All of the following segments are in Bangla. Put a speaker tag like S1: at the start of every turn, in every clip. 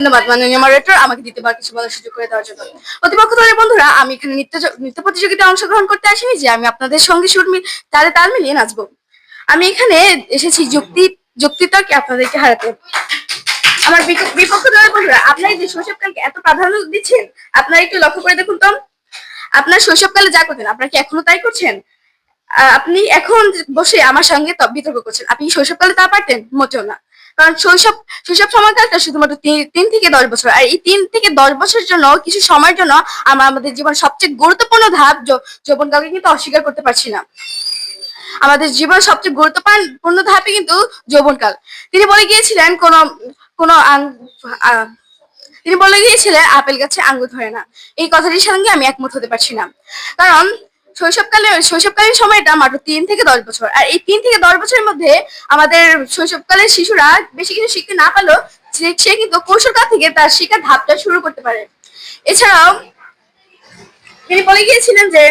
S1: ধন্যবাদ, মাননীয় মডারেটর আমাকে কিছু সুযোগ করে দেওয়ার জন্য প্রতিপক্ষ বন্ধুরা, আমি এখানে নৃত্য নৃত্য প্রতিযোগিতায় অংশগ্রহণ করতে আসিনি যে আমি আপনাদের সঙ্গে তালে তাল মিলিয়ে আমি এখানে এসেছি যুক্তি আপনাদেরকে হারাতে। আমার বিপ- বিপক্ষ বন্ধুরা, আপনারা যে এত প্রাধান্য দিচ্ছেন, আপনারা একটু লক্ষ্য করে দেখুন তো। আপনার শৈশবকালে যা করতেন, আপনারা কি এখনও তাই করছেন? আপনি এখন বসে আমার সঙ্গে বিতর্ক করছেন। আপনি শৈশবকালে তা পারতেন? মোটেও না। কারণ শৈশব শৈশব সময়কালটা শুধুমাত্র তিন থেকে দশ বছর। আর এই তিন থেকে দশ বছরের জন্য, কিছু সময়ের জন্য আমরা আমাদের জীবন সবচেয়ে গুরুত্বপূর্ণ ধাপ যৌবনকালকে কিন্তু অস্বীকার করতে পারছি না। আমাদের জীবন সবচেয়ে গুরুত্বপূর্ণ ধাপই কিন্তু যৌবনকাল। তিনি বলে গিয়েছিলেন, কোন কোন তিনি বলে গিয়েছিলেন, আপেল গাছে আঙ্গুর ধরে না। এই কথাটির সঙ্গে আমি একমত হতে পারছি না। কারণ শৈশবকালে শৈশবকালীন সময়টা মাত্র তিন থেকে দশ বছর। আর এই তিন থেকে দশ বছরের মধ্যে আমাদের শৈশবকালের শিশুরা বেশি কিছু শিখতে না পারলেও সে- সে কিন্তু কৈশোরকাল থেকে তার শিক্ষার ধাপটা শুরু করতে পারে। এছাড়াও তিনি বলে গিয়েছিলেন যে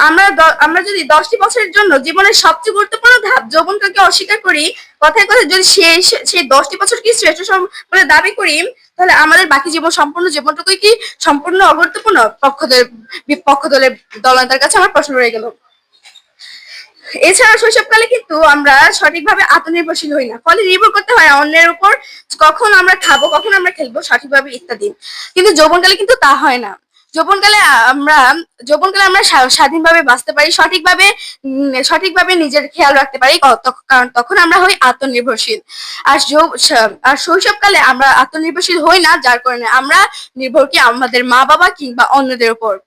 S1: আমরা আমরা যদি দশটি বছরের জন্য জীবনের সবচেয়ে গুরুত্বপূর্ণ ধাপ যৌবনকালকে অস্বীকার করি, কথায় কথায় যদি সেই সেই দশটি বছর কি শ্রেষ্ঠ বলে দাবি করি তাহলে আমাদের বাকি জীবন সম্পূর্ণ জীবনটুকুই কি? সম্পূর্ণ অগুরুত্বপূর্ণ? পক্ষ দলের বিপক্ষ দলের দলনেতার কাছে আমার প্রশ্ন রয়ে গেল। এছাড়া শৈশবকালে কিন্তু আমরা সঠিকভাবে আত্মনির্ভরশীল হই না। ফলে নির্ভর করতে হয় অন্যের উপর, কখন আমরা খাব, কখন আমরা খেলব সঠিকভাবে ইত্যাদি। কিন্তু যৌবনকালে কিন্তু তা হয় না। যৌবনকালে আমরা যৌবনকালে আমরা স্বা- স্বাধীনভাবে বাঁচতে পারি, সঠিকভাবে সঠিকভাবে নিজের খেয়াল রাখতে পারি কারণ তখন আমরা হই আত্মনির্ভরশীল। আর আর শৈশবকালে আমরা আত্মনির্ভরশীল হই না, যার কারণে আমরা নির্ভর কি আমাদের মা বাবা কিংবা অন্যদের উপর।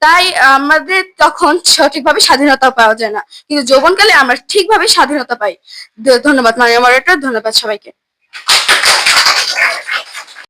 S1: তাই আমাদের তখন সঠিকভাবে স্বাধীনতা পাওয়া যায় না। কিন্তু যৌবনকালে আমরা ঠিকভাবে স্বাধীনতা পাই। ধন্যবাদ মাননীয় মডারেটর ধন্যবাদ সবাইকে।